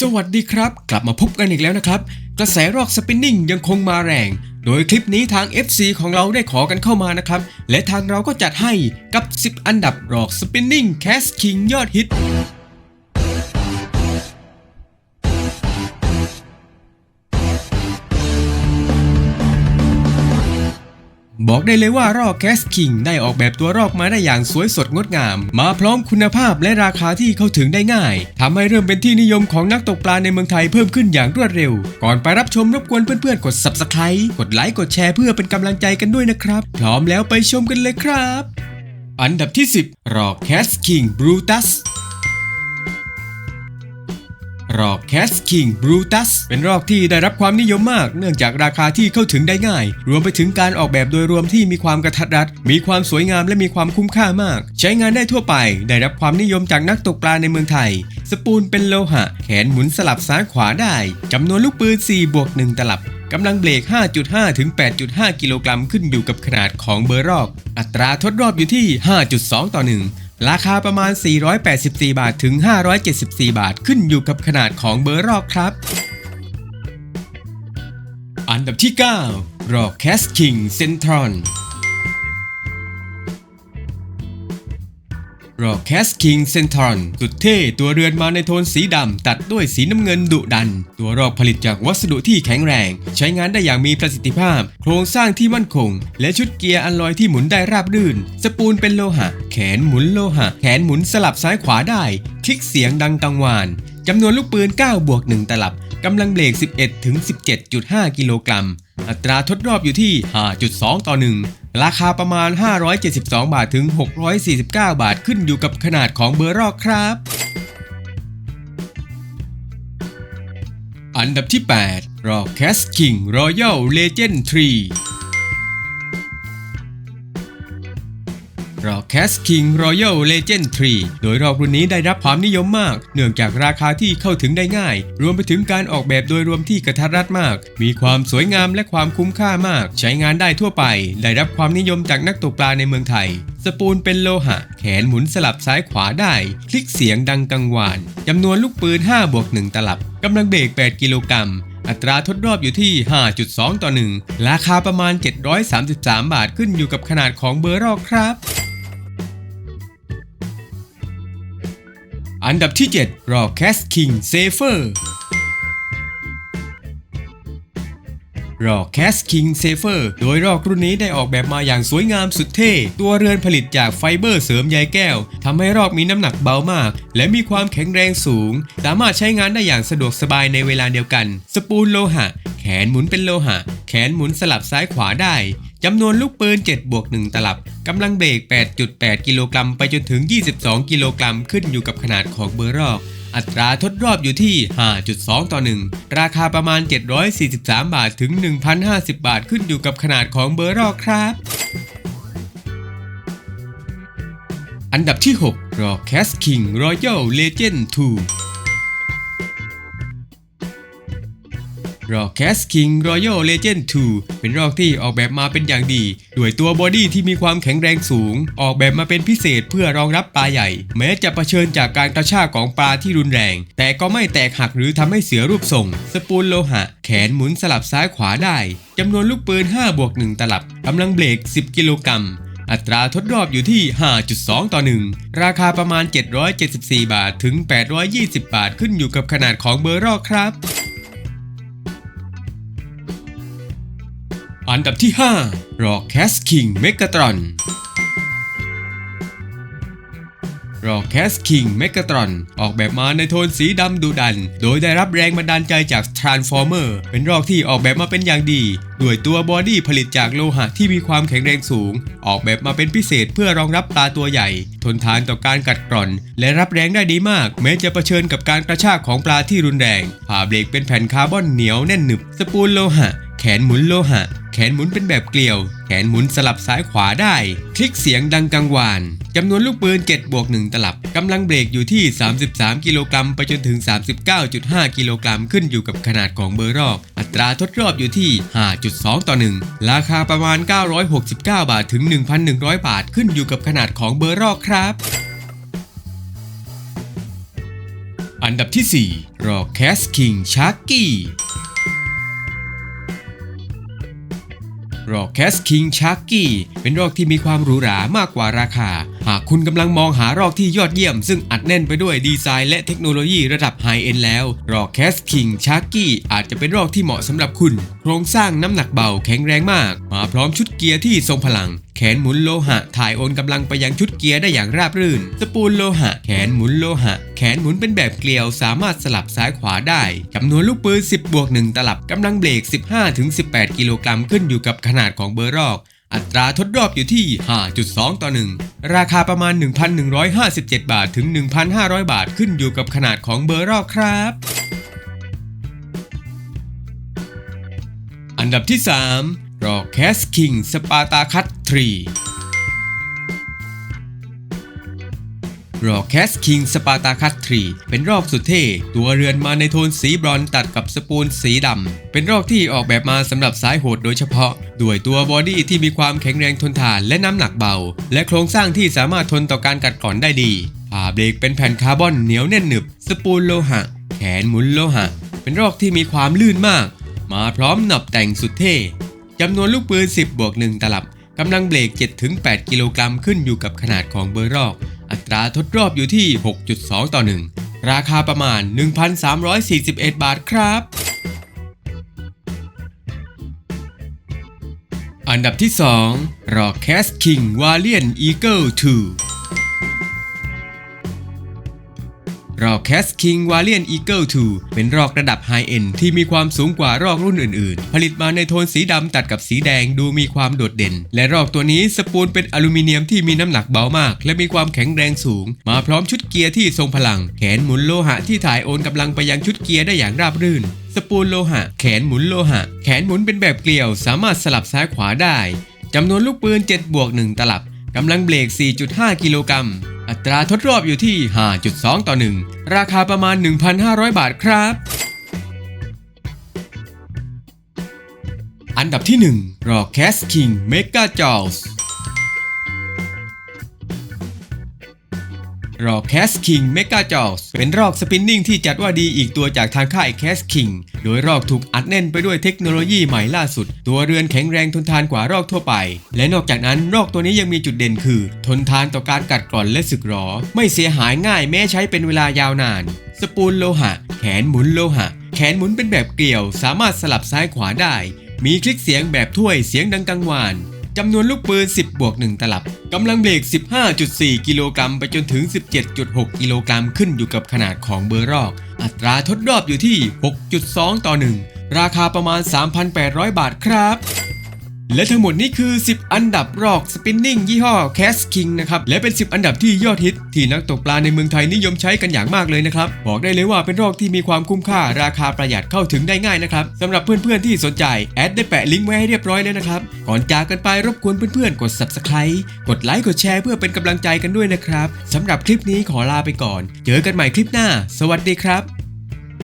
สวัสดีครับ กลับมาพบกันอีกแล้วนะครับ กระแสรอกสปินนิ่งยังคงมาแรง โดยคลิปนี้ทาง FC ของเราได้ขอกันเข้ามานะครับ และทางเราก็จัดให้กับ 10 อันดับรอกสปินนิ่งแคสคิงยอดฮิต บอกได้เลยว่ารอกแคสคิงได้ออกแบบตัวรอกมาได้อย่างสวยสดงดงาม มาพร้อมคุณภาพและราคาที่เข้าถึงได้ง่ายทำให้เริ่มเป็นที่นิยมของนักตกปลาในเมืองไทยเพิ่มขึ้นอย่างรวดเร็ว ก่อนไปรับชมรบกวนเพื่อนๆ กด Subscribe กดไลค์กดแชร์เพื่อเป็นกำลังใจกันด้วยนะครับ พร้อมแล้วไปชมกันเลยครับ อันดับที่ 10 รอกแคสคิงบรูตัส รอกแคสคิงบรูตัสเป็นรอกที่ได้รับความนิยมมาก เนื่องจากราคาที่เข้าถึงได้ง่าย รวมไปถึงการออกแบบโดยรวมที่มีความกระทัดรัด มีความสวยงามและมีความคุ้มค่ามาก ใช้งานได้ทั่วไป ได้รับความนิยมจากนักตกปลาในเมืองไทย สปูลเป็นโลหะ แขนหมุนสลับซ้ายขวาได้จำนวนลูกปืน4บวก1ตลับกำลังเบรก 5.5 ถึง 8.5 กิโลกรัมขึ้นอยู่กับขนาดของเบอร์รอก อัตราทดรอบอยู่ที่ 5.2 ต่อ 1 ราคาประมาณ 484 บาทถึง 574 บาทขึ้นอยู่กับขนาดของเบอร์รอกครับ อันดับที่ 9 รอกแคสคิงเซนทรอนรอกแคสคิงเซนทรอนสุดเท่ตัวเรือนมาในโทนสีดำ ตัดด้วยสีน้ำเงินดุดัน ตัวรอกผลิตจากวัสดุที่แข็งแรง ใช้งานได้อย่างมีประสิทธิภาพ โครงสร้างที่มั่นคง และชุดเกียร์อัลลอยที่หมุนได้ราบรื่น สปูลเป็นโลหะ แขนหมุนโลหะ แขนหมุนสลับซ้ายขวาได้ คลิกเสียงดังกังวานจำนวนลูกปืน 9 บวก 1 ตลับ กำลังเบรก 11 ถึง 17.5 กิโลกรัม อัตราทดรอบอยู่ที่ 5.2 ต่อ 1 ราคาประมาณ 572 บาทถึง 649 บาทขึ้นอยู่กับขนาดของเบอร์รอกครับ อันดับที่ 8 Rock Cast King Royal Legend 3 จนด์ทรีโดยรอกรุ่นนี้ได้รับความนิยมมาก เนื่องจากราคาที่เข้าถึงได้ง่าย รวมไปถึงการออกแบบโดยรวมที่กระทัดรัดมาก มีความสวยงามและความคุ้มค่ามาก ใช้งานได้ทั่วไป ได้รับความนิยมจากนักตกปลาในเมืองไทย สปูลเป็นโลหะ แขนหมุนสลับซ้ายขวาได้ คลิกเสียงดังกังวานจำนวนลูกปืน5บวก1ตลับกำลังเบรก8 กิโลกรัมอัตราทดรอบอยู่ที่ 5.2 ต่อ 1 ราคาประมาณ 733 บาทขึ้นอยู่กับขนาดของเบอร์รอกครับ อันดับที่7รอ c a s King Safer รอ c a s King Safer โดยรอกรุ่นนี้ได้ออกแบบมาอย่างสวยงามสุดเท่ ตัวเรือนผลิตจากไฟเบอร์เสริมใยแก้ว ทำให้รอกมีน้ำหนักเบามาก และมีความแข็งแรงสูง สามารถใช้งานได้อย่างสะดวกสบายในเวลาเดียวกัน สปูลโลหะ แขนหมุนเป็นโลหะ แขนหมุนสลับซ้ายขวาได้ จำนวนลูกปืน7บวก1ตลับกำลังเบรก 8.8 กิโลกรัมไปจนถึง 22 กิโลกรัมขึ้นอยู่กับขนาดของเบอร์รอก อัตราทดรอบอยู่ที่ 5.2 ต่อ 1 ราคาประมาณ 743 บาทถึง 1,050 บาทขึ้นอยู่กับขนาดของเบอร์รอกครับ อันดับที่6รอ c a s King Royal Legend 2 รอก c a s King Royal Legend 2 เป็นรอกที่ออกแบบมาเป็นอย่างดี ด้วยตัวบอดี้ที่มีความแข็งแรงสูง ออกแบบมาเป็นพิเศษเพื่อรองรับปลาใหญ่ แม้จะเผชิญจากการกระชากของปลาที่รุนแรง แต่ก็ไม่แตกหักหรือทำให้เสียรูปทรง สปูลโลหะ แขนหมุนสลับซ้ายขวาได้จำนวนลูกปืน 5 บวก 1 ตลับกำลังเบรก 10 กิโลกรัมอัตราทดรอบอยู่ที่ 5.2 ต่อ 1 ราคาประมาณ 774 บาทถึง 820 บาทขึ้นอยู่กับขนาดของเบอร์รอกครับ อันดับที่5 Rock Cast King Megatron Rock Cast King Megatron ออกแบบมาในโทนสีดำดุดัน โดยได้รับแรงบันดาลใจจาก Transformer เป็นรอกที่ออกแบบมาเป็นอย่างดี ด้วยตัวบอดี้ผลิตจากโลหะที่มีความแข็งแรงสูง ออกแบบมาเป็นพิเศษเพื่อรองรับปลาตัวใหญ่ ทนทานต่อการกัดกร่อน และรับแรงได้ดีมาก แม้จะเผชิญกับการกระชากของปลาที่รุนแรงผ่าเบรกเป็นแผ่นคาร์บอนเหนียวแน่นหนึบ สปูลโลหะ แขนหมุนโลหะ แขนหมุนเป็นแบบเกลียว แขนหมุนสลับซ้ายขวาได้ คลิกเสียงดังกังวานจำนวนลูกปืน7บวก1ตลับกำลังเบรกอยู่ที่ 33 กิโลกรัมไปจนถึง 39.5 กิโลกรัมขึ้นอยู่กับขนาดของเบอร์รอก อัตราทดรอบอยู่ที่ 5.2 ต่อ 1 ราคาประมาณ 969 บาทถึง 1,100 บาทขึ้นอยู่กับขนาดของเบอร์รอกครับอันดับที่ 4 รอกแคสคิงชาร์กี้ รอกแคสคิงชาร์กี้เป็นรอกที่มีความหรูหรามากกว่าราคา หากคุณกำลังมองหารอกที่ยอดเยี่ยม ซึ่งอัดแน่นไปด้วยดีไซน์และเทคโนโลยีระดับไฮเอ็นแล้วรอกแคสคิงชาร์กี้อาจจะเป็นรอกที่เหมาะสำหรับคุณ โครงสร้างน้ำหนักเบาแข็งแรงมาก มาพร้อมชุดเกียร์ที่ทรงพลัง แขนหมุนโลหะ ถ่ายโอนกำลังไปยังชุดเกียร์ได้อย่างราบรื่น สปูลโลหะ แขนหมุนโลหะ แขนหมุนเป็นแบบเกลียวสามารถสลับซ้ายขวาได้จำนวนลูกปืน 10บวก1ตลับกำลังเบรก 15-18 กิโลกรัมขึ้นอยู่กับขนาดของเบอร์รอกอัตราทดรอบอยู่ที่ 5.2 ต่อ 1 ราคาประมาณ 1,157 บาทถึง 1,500 บาทขึ้นอยู่กับขนาดของเบอร์รอกครับ อันดับที่ 3 รอกแคสคิงสปาตาคัต 3รอแคสคิงสปาตาคัต3เป็นรอกสุดเท่ ตัวเรือนมาในโทนสีบรอนตัดกับสปูลสีดำ เป็นรอกที่ออกแบบมาสำหรับสายโหดโดยเฉพาะ ด้วยตัวบอดี้ที่มีความแข็งแรงทนทานและน้ำหนักเบา และโครงสร้างที่สามารถทนต่อการกัดกร่อนได้ดีผ่าเบรกเป็นแผ่นคาร์บอนเหนียวแน่นหนึบ สปูลโลหะ แขนหมุนโลหะ เป็นรอกที่มีความลื่นมาก มาพร้อมหนับแต่งสุดเท่จำนวนลูกปืน 10 บวก 1 ตลับ กำลังเบรก 7-8 กิโลกรัมขึ้นอยู่กับขนาดของเบอร์รอก อัตราทดรอบอยู่ที่ 6.2 ต่อ 1 ราคาประมาณ 1,341 บาทครับ อันดับที่ 2 r o c k e t King Valiant Eagle 2 รอกแคสคิงวาเลียนอีเกิล2เป็นรอกระดับไฮเอ็นที่มีความสูงกว่ารอกรุ่นอื่นๆ ผลิตมาในโทนสีดำตัดกับสีแดงดูมีความโดดเด่น และรอกตัวนี้สปูลเป็นอลูมิเนียมที่มีน้ำหนักเบามาก และมีความแข็งแรงสูง มาพร้อมชุดเกียร์ที่ทรงพลัง แขนหมุนโลหะที่ถ่ายโอนกำลังไปยังชุดเกียร์ได้อย่างราบรื่นสปูลโลหะ แขนหมุนโลหะ แขนหมุนเป็นแบบเกลียว สามารถสลับซ้ายขวาได้จำนวนลูกปืน7บวก1ตลับกำลังเบรก4.5 กิโลกรัม อัตราทดรอบอยู่ที่ 5.2 ต่อ 1 ราคาประมาณ 1,500 บาทครับ อันดับที่1รอแคสคิงเมก รอกแคสคิงเมกาจอลส์เป็นรอกสปินนิ่งที่จัดว่าดีอีกตัวจากทางค่ายแคสคิงโดยรอกถูกอัดแน่นไปด้วยเทคโนโลยีใหม่ล่าสุด ตัวเรือนแข็งแรงทนทานกว่ารอกทั่วไป และนอกจากนั้นรอกตัวนี้ยังมีจุดเด่นคือ ทนทานต่อการกัดกร่อนและสึกหรอ ไม่เสียหายง่ายแม้ใช้เป็นเวลายาวนาน สปูลโลหะ แขนหมุนโลหะ แขนหมุนเป็นแบบเกลียว สามารถสลับซ้ายขวาได้ มีคลิกเสียงแบบถ้วยเสียงดังกังวาน จำนวนลูกปืน 10 บวก 1 ตลับ กำลังเบรก 15.4 กิโลกรัมไปจนถึง 17.6 กิโลกรัมขึ้นอยู่กับขนาดของเบอร์รอก อัตราทดรอบอยู่ที่ 6.2 ต่อ 1 ราคาประมาณ 3,800 บาทครับ และทั้งหมดนี้คือ 10 อันดับรอกสปินนิ่งยี่ห้อ Cash King นะครับ และเป็น 10 อันดับที่ยอดฮิต ที่นักตกปลาในเมืองไทยนิยมใช้กันอย่างมากเลยนะครับ บอกได้เลยว่าเป็นรอกที่มีความคุ้มค่าราคาประหยัดเข้าถึงได้ง่ายนะครับสำหรับเพื่อนๆที่สนใจ แอดได้แปะลิงก์ไว้ให้เรียบร้อยแล้วนะครับ ก่อนจากกันไปรบกวนเพื่อนๆ กด Subscribe กดไลค์กดแชร์เพื่อเป็นกำลังใจกันด้วยนะครับสำหรับคลิปนี้ขอลาไปก่อน เจอกันใหม่คลิปหน้า สวัสดีครับ